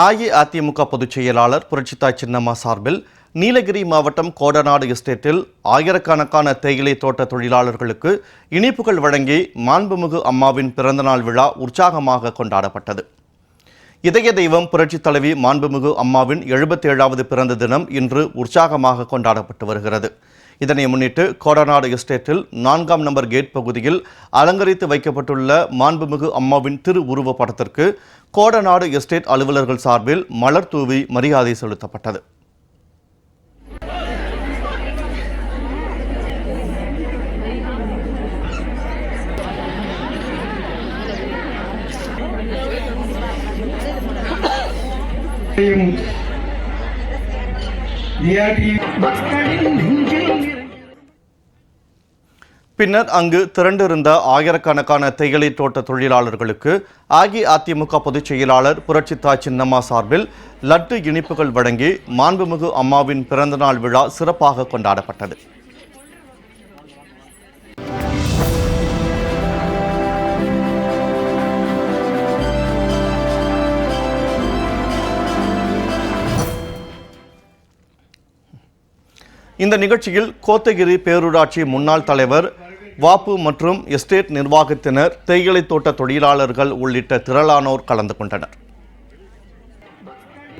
அஇஅதிமுக பொதுச் செயலாளர் புரட்சித்தாய் சின்னம்மா சார்பில் நீலகிரி மாவட்டம் கோடநாடு எஸ்டேட்டில் ஆயிரக்கணக்கான தேயிலை தோட்ட தொழிலாளர்களுக்கு இனிப்புகள் வழங்கி மாண்புமிகு அம்மாவின் பிறந்தநாள் விழா உற்சாகமாக கொண்டாடப்பட்டது. இதய தெய்வம் புரட்சித் தலைவி மாண்புமிகு அம்மாவின் எழுபத்தேழாவது பிறந்த தினம் இன்று உற்சாகமாக கொண்டாடப்பட்டு வருகிறது. இதனை முன்னிட்டு கோடநாடு எஸ்டேட்டில் நான்காம் நம்பர் கேட் பகுதியில் அலங்கரித்து வைக்கப்பட்டுள்ள மாண்புமிகு அம்மாவின் திரு உருவ படத்திற்கு கோடநாடு எஸ்டேட் அலுவலர்கள் சார்பில் மலர் தூவி மரியாதை செலுத்தப்பட்டது. பின்னர் அங்கு திரண்டிருந்த ஆயிரக்கணக்கான தேயிலை தோட்ட தொழிலாளர்களுக்கு அஇஅதிமுக பொதுச் செயலாளர் புரட்சித்தா சின்னம்மா சார்பில் லட்டு இனிப்புகள் வழங்கி மாண்புமிகு அம்மாவின் பிறந்தநாள் விழா சிறப்பாக கொண்டாடப்பட்டது. இந்த நிகழ்ச்சியில் கோத்தகிரி பேரூராட்சி முன்னாள் தலைவர் வாப்பு மற்றும் எஸ்டேட் நிர்வாகத்தினர் தேயிலை தோட்ட தொழிலாளர்கள் உள்ளிட்ட திரளானோர் கலந்து கொண்டனர்.